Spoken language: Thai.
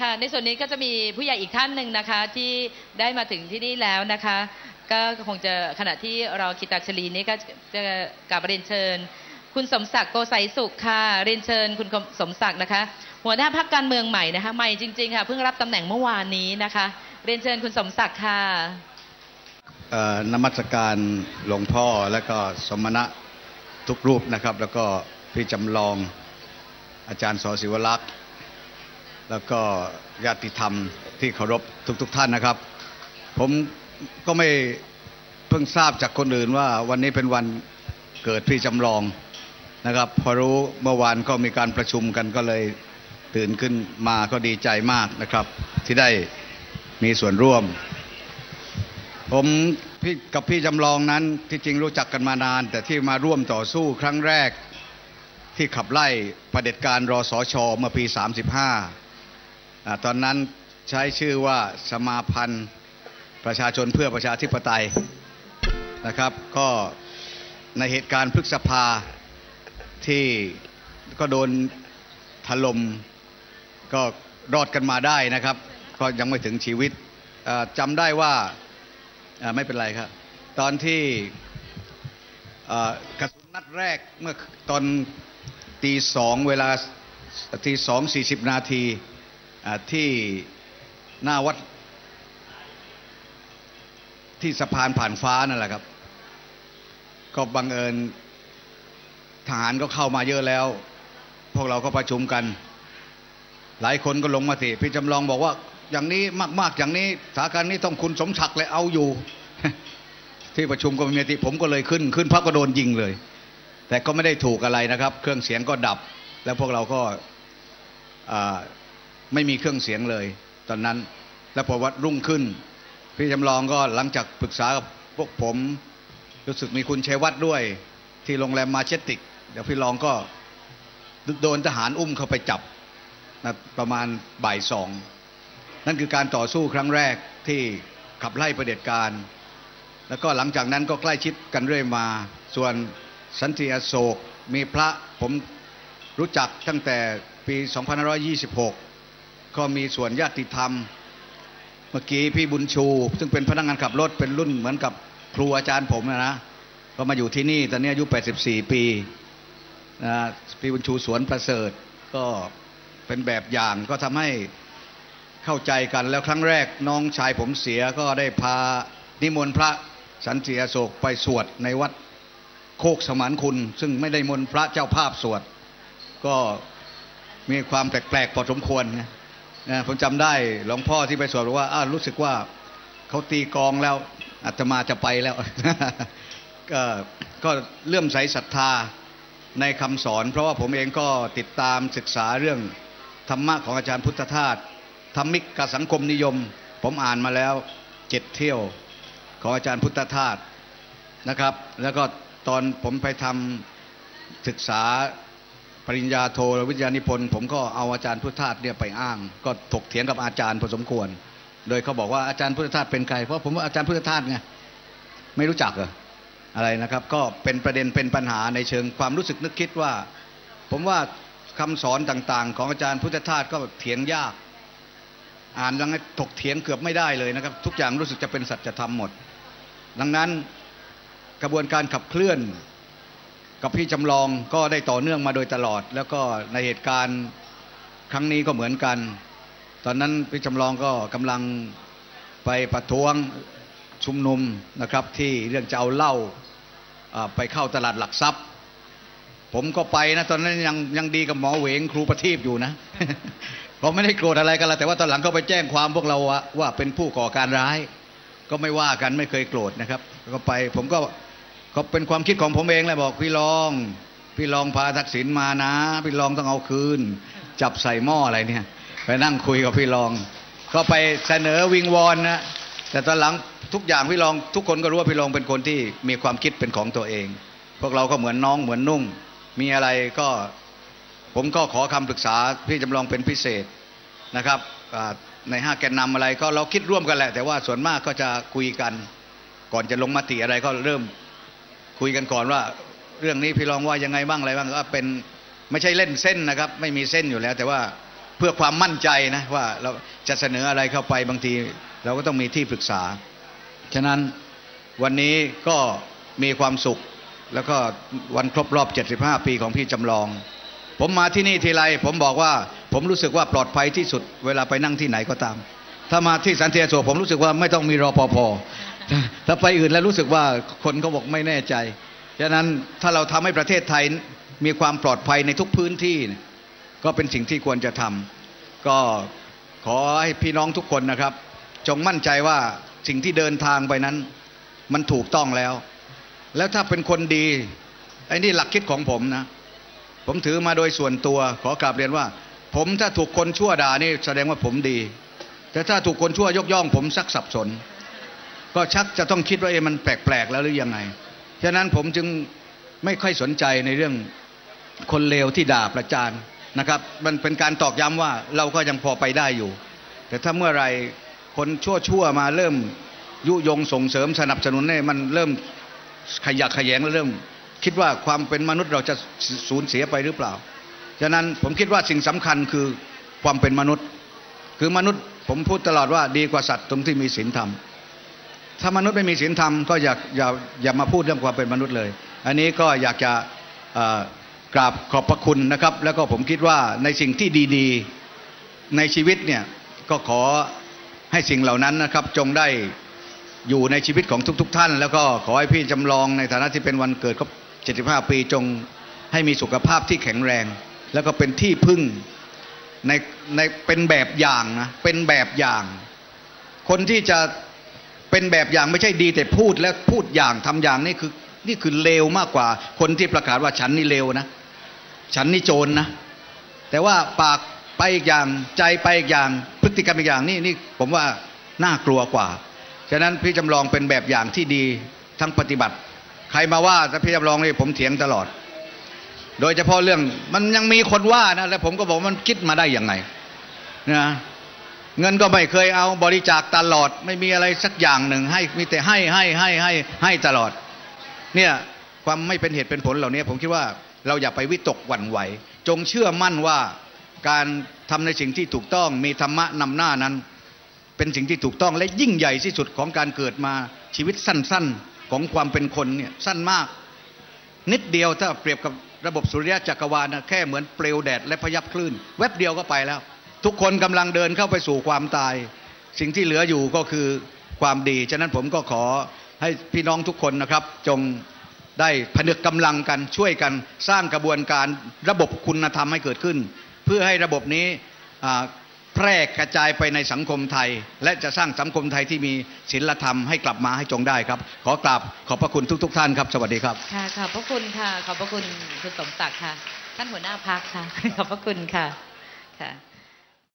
ค่ะในส่วนนี้ก็จะมีผู้ใหญ่อีกท่านหนึ่งนะคะที่ได้มาถึงที่นี่แล้วนะคะ ก็คงจะขณะที่เราคิตักชลีนี้ก็จะกลับเรียนเชิญ คุณสมศักดิ์โกไสสุขค่ะเรียนเชิญ คุณสมศักดิ์นะคะ หัวหน้าพักการเมืองใหม่นะคะใหม่จริงๆค่ะเพิ่งรับตำแหน่งเมื่อวานนี้นะคะ เรียนเชิญคุณสมศักดิ์ค่ะนมัสการหลวงพ่อและก็สมณะทุกรูปนะครับ แล้วก็พี่จำลองอาจารย์สอศิวลักษ์ แล้วก็ญาติธรรมที่เคารพทุกๆทท่านนะครับ ผมก็ไม่เพิ่งทราบจากคนอื่นว่าวันนี้เป็นวันเกิดพี่จำลองนะครับ พอรู้เมื่อวานก็มีการประชุมกันก็เลยตื่นขึ้นมาก็ดีใจมากนะครับ ที่ได้มีส่วนร่วม ผมพี่กับพี่จำลองนั้นที่จริงรู้จักกันมานาน แต่ที่มาร่วมต่อสู้ครั้งแรกที่ขับไล่ประเด็จการรอสอชอเมื่อปี 35อ่า ตอนนั้นใช้ชื่อว่าสมาพันธ์ประชาชนเพื่อประชาธิปไตยนะครับ ก็ในเหตุการณ์พฤษภาที่ก็โดนถล่มก็รอดกันมาได้นะครับ ก็ยังไม่ถึงชีวิตจำได้ว่าไม่เป็นไรครับ ตอนที่กระสุนนัดแรกเมื่อตอนตีสองเวลาตีสองสี่สิบนาที ที่หน้าวัดที่สะพานผ่านฟ้านั่นแหละครับ ก็บังเอิญทหารก็เข้ามาเยอะแล้ว พวกเราก็ประชุมกัน หลายคนก็ลงมาติพี่จำลองบอกว่า อย่างนี้มาก ๆ อย่างนี้สถานการณ์นี้ต้องคุณสมศักดิ์เลยเอาอยู่ ที่ประชุมก็มีมติผมก็เลยขึ้น ขึ้นพักก็โดนยิงเลย แต่ก็ไม่ได้ถูกอะไรนะครับ เครื่องเสียงก็ดับ แล้วพวกเราก็อ่า ไม่มีเครื่องเสียงเลย ตอนนั้น แล้วพอวัดรุ่งขึ้น พี่จำลองก็หลังจากปรึกษากับพวกผม รู้สึกมีคุณชัยวัฒน์ด้วย ที่โรงแรมมาเชติก เดี๋ยวพี่รองก็โดนทหารอุ้มเข้าไปจับนะประมาณบ่ายสอง นั่นคือการต่อสู้ครั้งแรกที่ขับไล่ประเด็จการ แล้วก็หลังจากนั้นก็ใกล้ชิดกันเรื่อยมา ส่วนสันติอโศกมีพระผมรู้จักตั้งแต่ปี 2526 ก็มีส่วนญาติธรรม เมื่อกี้พี่บุญชู ซึ่งเป็นพนักงานขับรถเป็นรุ่นเหมือนกับครูอาจารย์ผมนะนะก็มาอยู่ที่นี่ตอนนี้อายุ 84 ปีนะพี่บุญชูสวนประเสริฐก็เป็นแบบอย่างก็ทำให้เข้าใจกันแล้วครั้งแรกน้องชายผมเสียก็ได้พานิมนต์พระสันติอโศกไปสวดในวัดโคกสมานคุณ ซึ่งไม่ได้มนต์พระเจ้าภาพสวด ก็มีความแปลกๆพอสมควรนะ นะผมจำได้หลวงพ่อที่ไปสวดบอกว่าอ้ารู้สึกว่าเขาตีกองแล้วอาตมาจะไปแล้ว ก็ก็เลื่อมใสศรัทธาในคำสอน เพราะว่าผมเองก็ติดตามศึกษาเรื่องธรรมะของอาจารย์พุทธทาสธรรมิกกับสังคมนิยม ผมอ่านมาแล้วเจ็ดเที่ยวของอาจารย์พุทธทาสนะครับ แล้วก็ตอนผมไปทำศึกษา ปริญญาโทวิทยานิพนธ์ผมก็เอาอาจารย์พุทธทาสเนี่ยไปอ้าง ก็ถกเถียงกับอาจารย์พอสมควร โดยเขาบอกว่าอาจารย์พุทธทาสเป็นใครเพราะผมว่าอาจารย์พุทธทาสไงไม่รู้จักเหรออะไรนะครับ ก็เป็นประเด็นเป็นปัญหาในเชิงความรู้สึกนึกคิดว่า ผมว่าคำสอนต่างๆ ของอาจารย์พุทธทาสก็เถียงยาก อ่านแล้วถกเถียงเกือบไม่ได้เลยนะครับ ทุกอย่างรู้สึกจะเป็นสัจธรรมหมด ดังนั้นกระบวนการขับเคลื่อน กับพี่จำลองก็ได้ต่อเนื่องมาโดยตลอด แล้วก็ในเหตุการณ์ครั้งนี้ก็เหมือนกัน ตอนนั้นพี่จำลองก็กำลังไปประท้วงชุมนุมนะครับ ที่เรื่องจะเอาเหล้าอ่าไปเข้าตลาดหลักทรัพย์ ผมก็ไปนะตอนนั้นยังยังดีกับหมอเหวงครูประทีปอยู่นะผมไม่ได้โกรธอะไรกันละแต่ว่าตอนหลังเขาไปแจ้งความพวกเราว่าเป็นผู้ก่อการร้าย ก็ไม่ว่ากันไม่เคยโกรธนะครับ ก็ไปผมก็ ก็เป็นความคิดของผมเองแหละบอกพี่รอง พี่รองพาทักษิณมานะ พี่รองต้องเอาคืน จับใส่หม้ออะไรเนี่ย ไปนั่งคุยกับพี่รอง ก็ไปเสนอวิงวอนนะแต่ตอนหลังทุกอย่างพี่รอง ทุกคนก็รู้ว่าพี่รองเป็นคนที่มีความคิดเป็นของตัวเอง พวกเราก็เหมือนน้องเหมือนนุ่ง มีอะไรก็ผมก็ขอคำปรึกษาพี่จำลองเป็นพิเศษนะครับในห้าแกนนำอะไรก็เราคิดร่วมกันแหละ แต่ว่าส่วนมากก็จะคุยกัน ก่อนจะลงมติอะไรก็เริ่ม คุยกันก่อนว่า เรื่องนี้พี่รองว่ายังไงบ้างอะไรบ้างก็เป็นไม่ใช่เล่นเส้นนะครับ ไม่มีเส้นอยู่แล้ว แต่ว่าเพื่อความมั่นใจนะว่าเราจะเสนออะไรเข้าไปบางที เราก็ต้องมีที่ปรึกษา ฉะนั้นวันนี้ก็มีความสุข แล้วก็วันครบรอบ 75 ปีของพี่จำลอง ผมมาที่นี่ทีไรผมบอกว่าผมรู้สึกว่าปลอดภัยที่สุด เวลาไปนั่งที่ไหนก็ตาม ถ้ามาที่สันติอโศกผมรู้สึกว่าไม่ต้องมีรอปภ ถ้าไปอื่นแล้วรู้สึกว่าคนเขาบอกไม่แน่ใจฉะนั้นถ้าเราทำให้ประเทศไทยมีความปลอดภัยในทุกพื้นที่ก็เป็นสิ่งที่ควรจะทำก็ขอให้พี่น้องทุกคนนะครับ จงมั่นใจว่าสิ่งที่เดินทางไปนั้น มันถูกต้องแล้ว แล้วถ้าเป็นคนดีไอ้นี่หลักคิดของผมนะ ผมถือมาโดยส่วนตัวขอกราบเรียนว่า ผมถ้าถูกคนชั่วด่านี่แสดงว่าผมดี แต่ถ้าถูกคนชั่วยกย่องผมสักสับสน ก็ชักจะต้องคิดว่าเอ๊มันแปลกๆแล้วหรือยังไง ฉะนั้นผมจึงไม่ค่อยสนใจในเรื่องคนเลวที่ด่าประจานนะครับ มันเป็นการตอกย้ำว่าเราก็ยังพอไปได้อยู่ แต่ถ้าเมื่อไรคนชั่วๆมาเริ่มยุยงส่งเสริมสนับสนุนเนี่ยมันเริ่มขยักขยงแล้วเริ่ม คิดว่าความเป็นมนุษย์เราจะสูญเสียไปหรือเปล่า ฉะนั้นผมคิดว่าสิ่งสำคัญคือความเป็นมนุษย์ คือมนุษย์ผมพูดตลอดว่าดีกว่าสัตว์ตรงที่มีศีลธรรม ถ้ามนุษย์ไม่มีศีลธรรมก็อย่าอย่าอย่ามาพูดเรื่องความเป็นมนุษย์เลย อันนี้ก็อยากจะกราบขอบพระคุณนะครับ แล้วก็ผมคิดว่าในสิ่งที่ดีๆในชีวิตเนี่ยก็ขอให้สิ่งเหล่านั้นนะครับจงได้อยู่ในชีวิตของทุกๆท่าน แล้วก็ขอให้พี่จำลองในฐานะที่เป็นวันเกิดครบ75 ปีจงให้มีสุขภาพที่แข็งแรง แล้วก็เป็นที่พึ่งในในเป็นแบบอย่างนะเป็นแบบอย่าง คนที่จะ เป็นแบบอย่างไม่ใช่ดีแต่พูดและพูดอย่างทำอย่างนี่คือนี่คือเลวมากกว่า คนที่ประกาศว่าฉันนี่เลวนะ ฉันนี่โจรนะ แต่ว่าปากไปอีกอย่างใจไปอีกอย่างพฤติกรรมอีกอย่างนี่นี่ผมว่าน่ากลัวกว่า ฉะนั้นพี่จำลองเป็นแบบอย่างที่ดีทั้งปฏิบัติ ใครมาว่าถ้าพี่จำลองนี่ผมเถียงตลอด โดยเฉพาะเรื่องมันยังมีคนว่านะแล้วผมก็บอกมันคิดมาได้ยังไงนะ เงินก็ไม่เคยเอาบริจาคตลอด ไม่มีอะไรสักอย่างหนึ่งให้มีแต่ให้ให้ให้ให้ให้ตลอด เนี่ยความไม่เป็นเหตุเป็นผลเหล่านี้ผมคิดว่าเราอย่าไปวิตกหวั่นไหว จงเชื่อมั่นว่าการทำในสิ่งที่ถูกต้องมีธรรมะนำหน้านั้น เป็นสิ่งที่ถูกต้องและยิ่งใหญ่ที่สุดของการเกิดมาชีวิตสั้น ๆของความเป็นคนเนี่ยสั้นมาก นิดเดียวถ้าเปรียบกับระบบสุริยะจักรวาลนะแค่เหมือนเปลวแดดและพยับคลื่น แวบเดียวก็ไปแล้ว ทุกคนกำลังเดินเข้าไปสู่ความตาย สิ่งที่เหลืออยู่ก็คือความดี ฉะนั้นผมก็ขอให้พี่น้องทุกคนนะครับ จงได้ผนึกกำลังกันช่วยกันสร้างกระบวนการระบบคุณธรรมให้เกิดขึ้น เพื่อให้ระบบนี้แพร่กระจายไปในสังคมไทย และจะสร้างสังคมไทยที่มีศีลธรรมให้กลับมาให้จงได้ครับ ขอกราบขอบพระคุณทุก ๆท่านครับ สวัสดีครับค่ะขอบพระคุณค่ะขอบพระคุณคุณสมศักดิ์ค่ะ ท่านหัวหน้าพักค่ะขอบพระคุณค่ะค่ะ